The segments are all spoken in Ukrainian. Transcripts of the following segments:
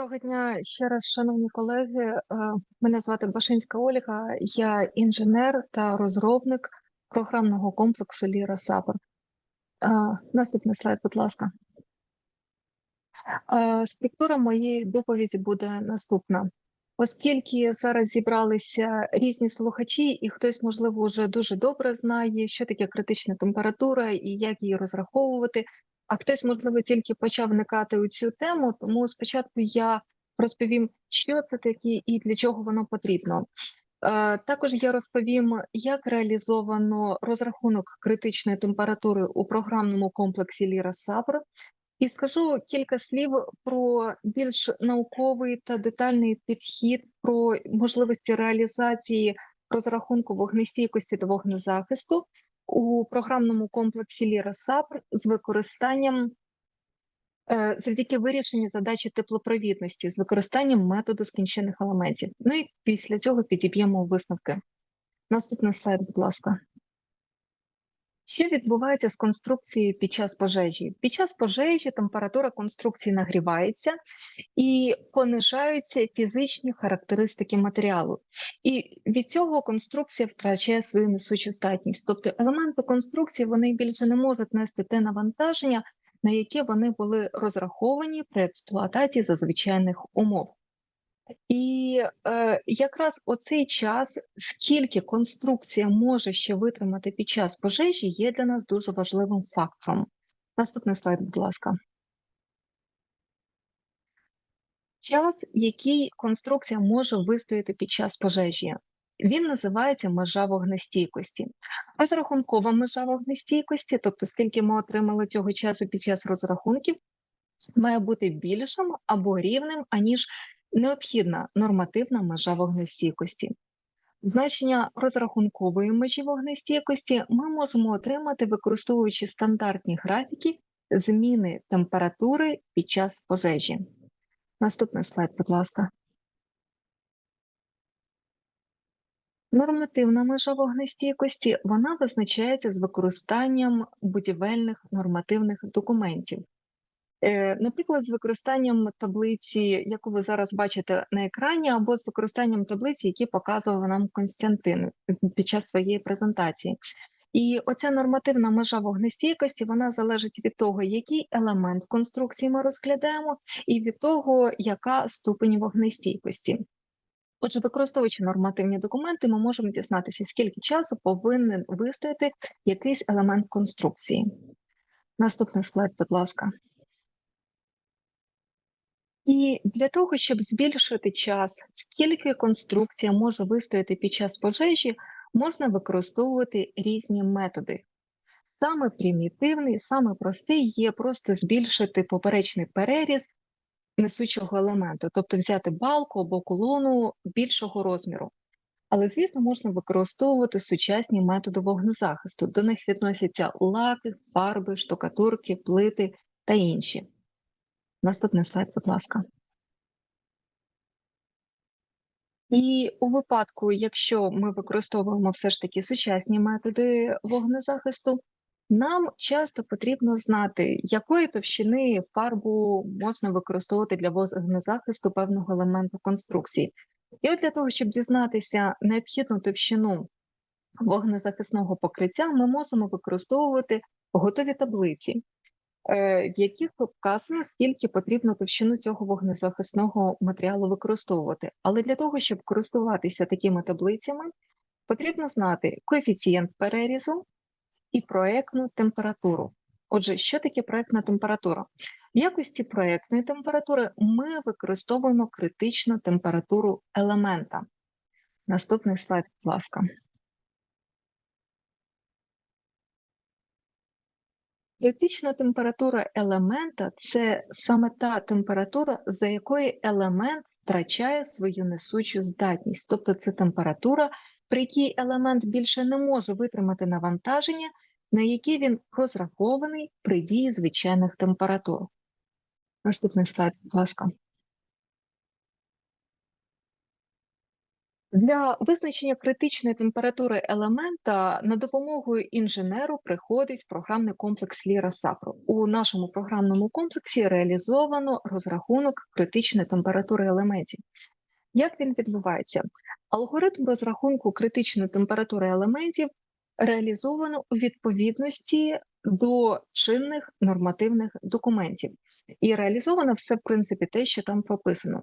Доброго дня ще раз, шановні колеги. Е, Мене звати Башинська Ольга, я інженер та розробник програмного комплексу Ліра Сапер. Наступний слайд, будь ласка. Е, Структура моєї доповіді буде наступна. Оскільки зараз зібралися різні слухачі, і хтось, можливо, вже дуже добре знає, що таке критична температура і як її розраховувати, а хтось, можливо, тільки почав вникати у цю тему, тому спочатку я розповім, що це таке і для чого воно потрібно. Е, також я розповім, як реалізовано розрахунок критичної температури у програмному комплексі Ліра Сабр, і скажу кілька слів про більш науковий та детальний підхід про можливості реалізації розрахунку вогнестійкості та вогнезахисту у програмному комплексі Ліра САПР з використанням е, завдяки вирішенню задачі теплопровідності з використанням методу скінчених елементів. Ну і після цього підіб'ємо висновки. Наступний слайд, будь ласка. Що відбувається з конструкцією під час пожежі? Під час пожежі температура конструкції нагрівається і понижаються фізичні характеристики матеріалу. І від цього конструкція втрачає свою несучу здатність. Тобто елементи конструкції вони більше не можуть нести те навантаження, на яке вони були розраховані при експлуатації за звичайних умов. І е, якраз оцей час, скільки конструкція може ще витримати під час пожежі, є для нас дуже важливим фактором. Наступний слайд, будь ласка. Час, який конструкція може вистояти під час пожежі, він називається межа вогнестійкості. Розрахункова межа вогнестійкості, тобто скільки ми отримали цього часу під час розрахунків, має бути більшим або рівним, аніж необхідна нормативна межа вогнестійкості. Значення розрахункової межі вогнестійкості ми можемо отримати, використовуючи стандартні графіки зміни температури під час пожежі. Наступний слайд, будь ласка. Нормативна межа вогнестійкості вона визначається з використанням будівельних нормативних документів. Е, наприклад, з використанням таблиці, яку ви зараз бачите на екрані, або з використанням таблиці, які показував нам Константин під час своєї презентації. І оця нормативна межа вогнестійкості вона залежить від того, який елемент конструкції ми розглядаємо, і від того, яка ступень вогнестійкості. Отже, використовуючи нормативні документи, ми можемо дізнатися, скільки часу повинен вистояти якийсь елемент конструкції. Наступний слайд, будь ласка. І для того, щоб збільшити час, скільки конструкція може вистояти під час пожежі, можна використовувати різні методи. Саме примітивний, саме простий є просто збільшити поперечний переріз несучого елементу, тобто взяти балку або колону більшого розміру. Але, звісно, можна використовувати сучасні методи вогнезахисту. До них відносяться лаки, фарби, штукатурки, плити та інші. Наступний слайд, будь ласка. І у випадку, якщо ми використовуємо все ж таки сучасні методи вогнезахисту, нам часто потрібно знати, якої товщини фарбу можна використовувати для вогнезахисту певного елементу конструкції. І от для того, щоб дізнатися необхідну товщину вогнезахисного покриття, ми можемо використовувати готові таблиці. Е, в яких вказано, скільки потрібно товщину цього вогнезахисного матеріалу використовувати. Але для того, щоб користуватися такими таблицями, потрібно знати коефіцієнт перерізу і проектну температуру. Отже, що таке проектна температура? В якості проектної температури ми використовуємо критичну температуру елемента. Наступний слайд, будь ласка. Критична температура елемента це саме та температура, за якою елемент втрачає свою несучу здатність. Тобто це температура, при якій елемент більше не може витримати навантаження, на які він розрахований при дії звичайних температур. Наступний слайд, будь ласка. Для визначення критичної температури елемента на допомогу інженеру приходить програмний комплекс Ліра Сапро. У нашому програмному комплексі реалізовано розрахунок критичної температури елементів. Як він відбувається? Алгоритм розрахунку критичної температури елементів реалізовано у відповідності до чинних нормативних документів, і реалізовано все в принципі те, що там прописано.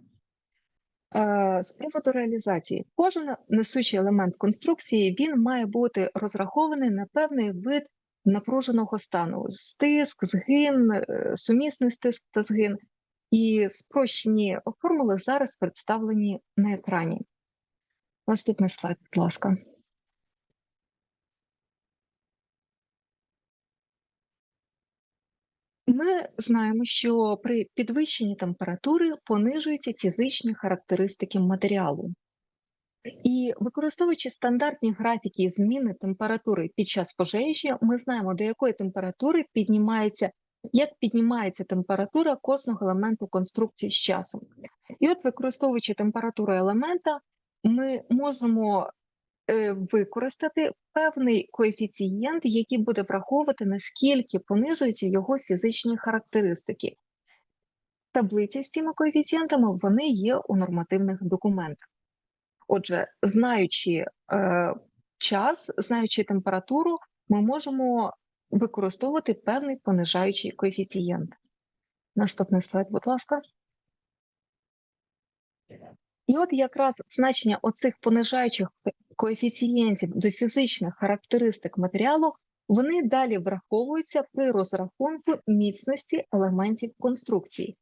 Е, З приводу реалізації, кожен несучий елемент конструкції він має бути розрахований на певний вид напруженого стану: стиск, згин, е, сумісний стиск та згин. І спрощені формули зараз представлені на екрані. Наступний слайд, будь ласка. Ми знаємо, що при підвищенні температури понижуються фізичні характеристики матеріалу. І використовуючи стандартні графіки зміни температури під час пожежі, ми знаємо, до якої температури піднімається, як піднімається температура кожного елементу конструкції з часом. І от, використовуючи температуру елемента, ми можемо використати певний коефіцієнт, який буде враховувати, наскільки понижуються його фізичні характеристики. Таблиці з цими коефіцієнтами вони є у нормативних документах. Отже, знаючи е, час, знаючи температуру, ми можемо використовувати певний понижаючий коефіцієнт. Наступний слайд, будь ласка. І от якраз значення оцих понижаючих коефіцієнтів до фізичних характеристик матеріалу, вони далі враховуються при розрахунку міцності елементів конструкції.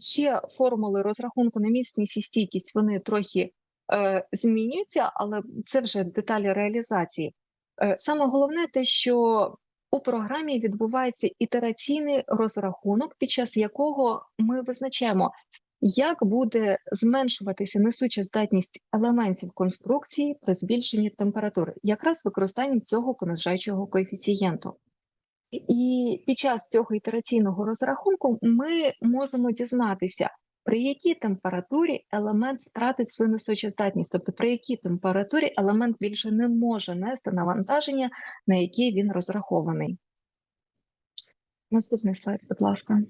Ще формули розрахунку на міцність і стійкість вони трохи е, змінюються, але це вже деталі реалізації. Е, Саме головне те, що у програмі відбувається ітераційний розрахунок, під час якого ми визначаємо, як буде зменшуватися несуча здатність елементів конструкції при збільшенні температури, якраз використанням цього понижаючого коефіцієнту. І під час цього ітераційного розрахунку ми можемо дізнатися, при якій температурі елемент втратить свою несучу здатність, тобто при якій температурі елемент більше не може нести навантаження, на яке він розрахований. Наступний слайд, будь ласка.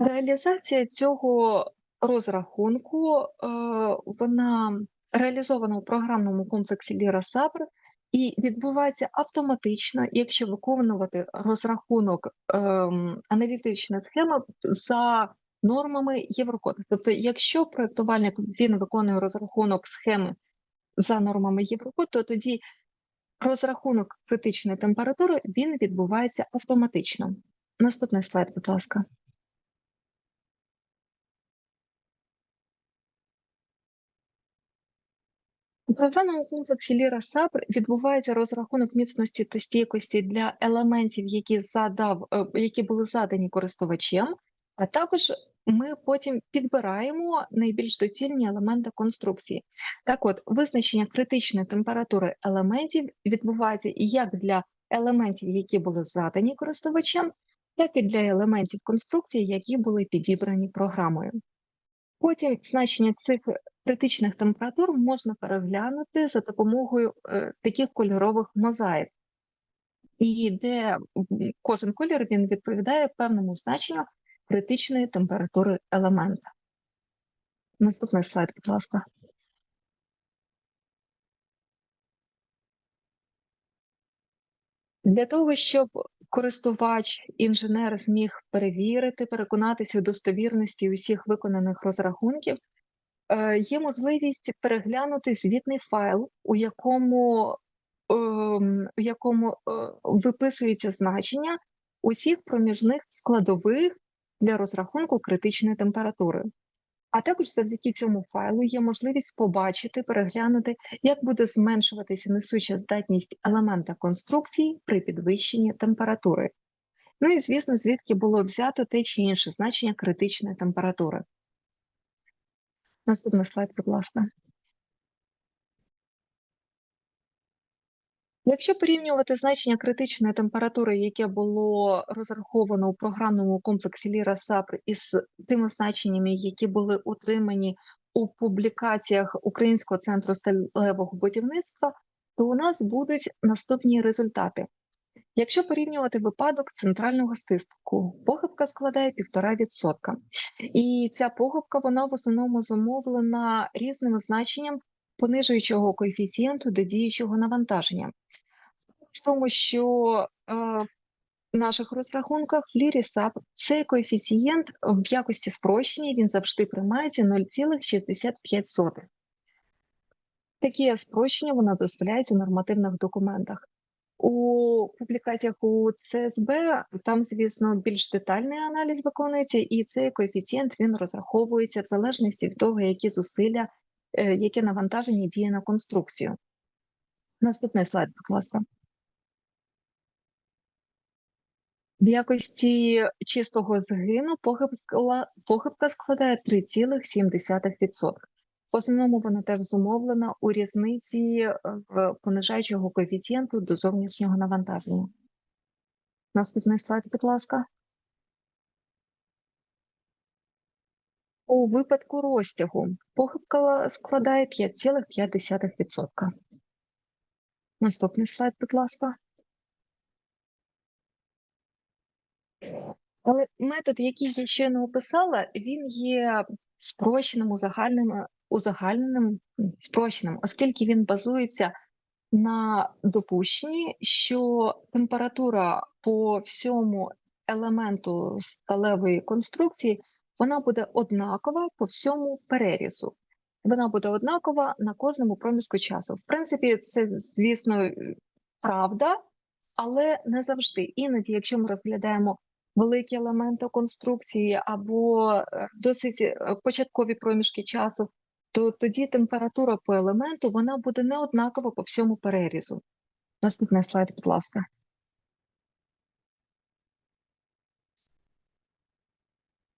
Реалізація цього розрахунку е, вона реалізована у програмному комплексі Ліра Сабр і відбувається автоматично, якщо виконувати розрахунок ем, аналітичної схеми за нормами Єврокоду. Тобто, якщо проєктувальник він виконує розрахунок схеми за нормами Єврокод, то тоді розрахунок критичної температури він відбувається автоматично. Наступний слайд, будь ласка. Програмному комплексі Ліра Сабр відбувається розрахунок міцності та стійкості для елементів, які задав, е, які були задані користувачем, а також ми потім підбираємо найбільш доцільні елементи конструкції. Так от, визначення критичної температури елементів відбувається як для елементів, які були задані користувачем, так і для елементів конструкції, які були підібрані програмою. Потім значення цих критичних температур можна переглянути за допомогою е, таких кольорових мозаїк, і де кожен колір він відповідає певному значенню критичної температури елемента. Наступний слайд, будь ласка. Для того, щоб користувач, інженер зміг перевірити, переконатися у достовірності усіх виконаних розрахунків, е, є можливість переглянути звітний файл, у якому ем, у якому е, виписуються значення усіх проміжних складових для розрахунку критичної температури. А також завдяки цьому файлу є можливість побачити, переглянути, як буде зменшуватися несуча здатність елемента конструкції при підвищенні температури. Ну і, звісно, звідки було взято те чи інше значення критичної температури. Наступний слайд, будь ласка. Якщо порівнювати значення критичної температури, яке було розраховано у програмному комплексі Ліра САПР із тими значеннями, які були утримані у публікаціях Українського центру сталевого будівництва, то у нас будуть наступні результати. Якщо порівнювати випадок центрального стиску, похибка складає 1,5%. І ця похибка вона в основному зумовлена різним значенням понижуючого коефіцієнту до діючого навантаження. В тому, що е, в наших розрахунках в лірі САП цей коефіцієнт в якості спрощення він завжди приймається 0,65. Такі спрощення вона дозволяється у нормативних документах. У публікаціях у ЦСБ там, звісно, більш детальний аналіз виконується, і цей коефіцієнт він розраховується в залежності від того, які зусилля, е, яке навантаження діє на конструкцію. Наступний слайд, будь ласка. В якості чистого згину похибка складає 3,7%. В основному вона теж зумовлена у різниці е, в понижаючого коефіцієнту до зовнішнього навантаження. Наступний слайд, будь ласка. У випадку розтягу похибка складає 5,5%. Наступний слайд, будь ласка. Але метод, який я щойно описала, він є спрощеним, узагальненим, узагальненим, спрощеним, оскільки він базується на допущенні, що температура по всьому елементу сталевої конструкції вона буде однакова по всьому перерізу. Вона буде однакова на кожному проміжку часу. В принципі, це, звісно, правда, але не завжди. Іноді, якщо ми розглядаємо великі елементи конструкції або е, досить е, початкові проміжки часу, то тоді температура по елементу вона буде не однакова по всьому перерізу. Наступний слайд, будь ласка.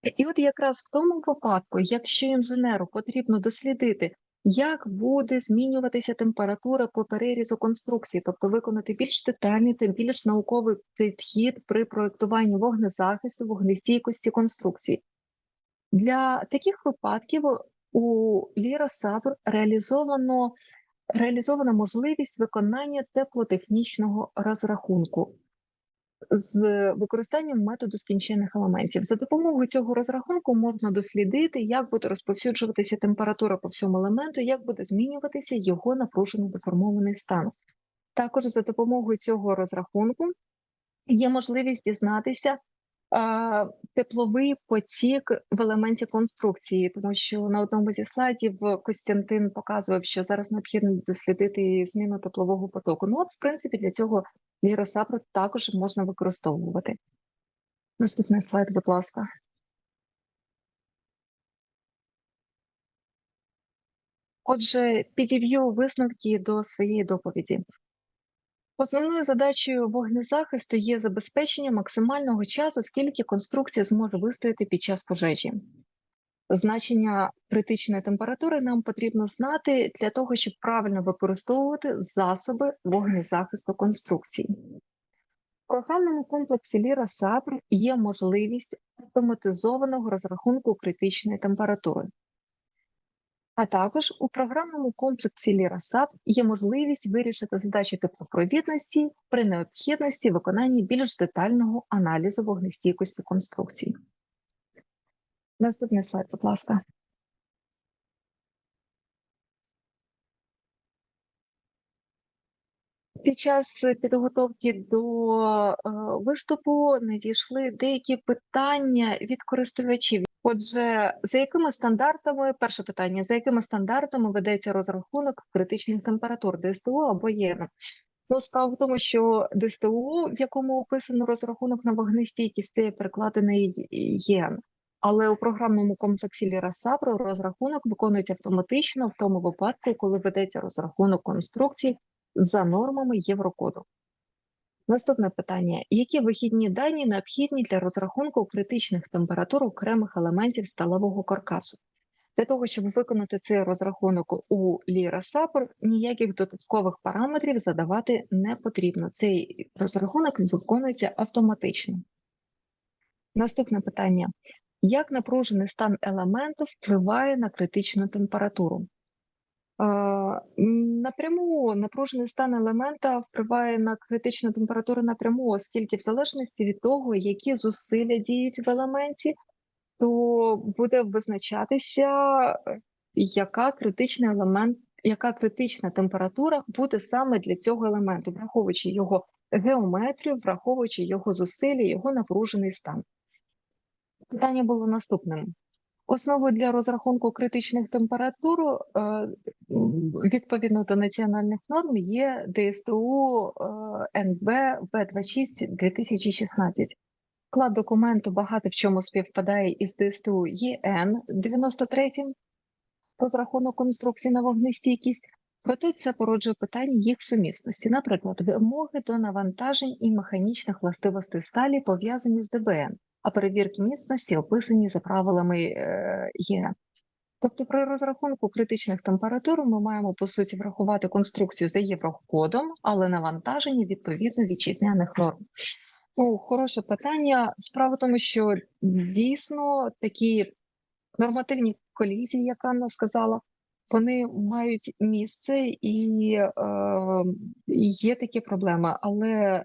І от якраз в тому випадку, якщо інженеру потрібно дослідити, як буде змінюватися температура по перерізу конструкції, тобто виконати більш детальний та більш науковий підхід при проєктуванні вогнезахисту, вогнестійкості конструкції. Для таких випадків у Ліра Сабр реалізовано реалізована можливість виконання теплотехнічного розрахунку з використанням методу скінчених елементів. За допомогою цього розрахунку можна дослідити, як буде розповсюджуватися температура по всьому елементу, як буде змінюватися його напружений деформований стан. Також за допомогою цього розрахунку є можливість дізнатися, тепловий потік в елементі конструкції, тому що на одному зі слайдів Костянтин показував, що зараз необхідно дослідити зміну теплового потоку. Ну, от, в принципі, для цього Ліросапру також можна використовувати. Наступний слайд, будь ласка. Отже, підів'ю висновки до своєї доповіді. Основною задачею вогнезахисту є забезпечення максимального часу, скільки конструкція зможе вистояти під час пожежі. Значення критичної температури нам потрібно знати для того, щоб правильно використовувати засоби вогнезахисту конструкцій. В програмному комплексі Ліра САПР є можливість автоматизованого розрахунку критичної температури. А також у програмному комплексі LIRASAP є можливість вирішити задачі теплопровідності при необхідності виконання більш детального аналізу вогнестійкості конструкцій. Наступний слайд, будь ласка. Під час підготовки до е, виступу надійшли деякі питання від користувачів. Отже, за якими стандартами, перше питання, за якими стандартами ведеться розрахунок критичних температур ДСТУ або ЄН? Ну, справа в тому, що ДСТУ, в якому описано розрахунок на вогнестійкість, це перекладений ЄН. Але у програмному комплексі Лірасапро розрахунок виконується автоматично в тому випадку, коли ведеться розрахунок конструкцій за нормами Єврокоду. Наступне питання: які вихідні дані необхідні для розрахунку критичних температур окремих елементів сталевого каркасу? Для того, щоб виконати цей розрахунок у Lira Support, ніяких додаткових параметрів задавати не потрібно. Цей розрахунок виконується автоматично. Наступне питання: як напружений стан елементу впливає на критичну температуру? Напряму напружений стан елемента впливає на критичну температуру напряму, оскільки в залежності від того, які зусилля діють в елементі, то буде визначатися, яка критична елемент, яка критична температура буде саме для цього елементу, враховуючи його геометрію, враховуючи його зусилля, його напружений стан. Питання було наступним. Основою для розрахунку критичних температур е, відповідно до національних норм є ДСТУ е, НБ В26 2016. Склад документу багато в чому співпадає із ДСТУ ЄН 93 розрахунок конструкції на вогнестійкість, проте це породжує питання їх сумісності, наприклад, вимоги до навантажень і механічних властивостей сталі пов'язані з ДБН, а перевірки міцності описані за правилами е, ЄН. Тобто при розрахунку критичних температур ми маємо по суті врахувати конструкцію за єврокодом, але навантаження відповідно вітчизняних норм. Ну, хороше питання. Справа в тому, що дійсно такі нормативні колізії, як Анна сказала, вони мають місце і е, є такі проблеми. Але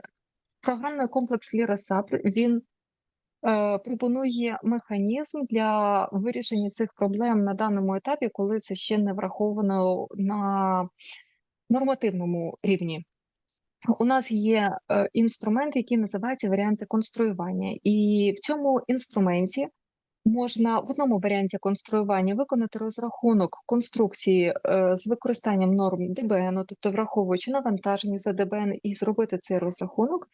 програмний комплекс LIRASAP, він е, пропонує механізм для вирішення цих проблем на даному етапі, коли це ще не враховано на нормативному рівні. У нас є е, інструмент, який називається варіанти конструювання, і в цьому інструменті можна в одному варіанті конструювання виконати розрахунок конструкції е, з використанням норм ДБН, тобто враховуючи навантаження за ДБН, і зробити цей розрахунок,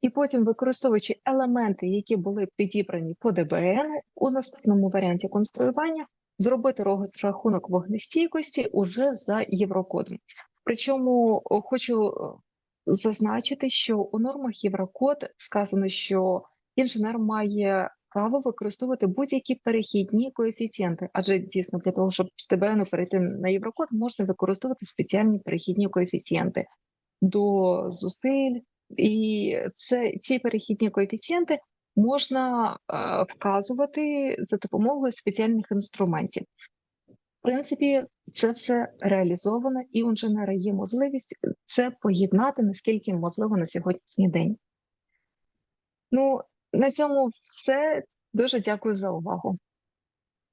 і потім використовуючи елементи, які були підібрані по ДБН, у наступному варіанті конструювання зробити розрахунок вогнестійкості уже за єврокодом. Причому хочу е, зазначити, що у нормах Єврокод сказано, що інженер має право використовувати будь-які перехідні коефіцієнти, адже дійсно для того, щоб з ТБН перейти на Єврокод, можна використовувати спеціальні перехідні коефіцієнти до зусиль, і це ці перехідні коефіцієнти можна е, вказувати за допомогою спеціальних інструментів. В принципі, це все реалізовано, і у інженера є можливість це поєднати наскільки можливо на сьогоднішній день. Ну, на цьому все. Дуже дякую за увагу.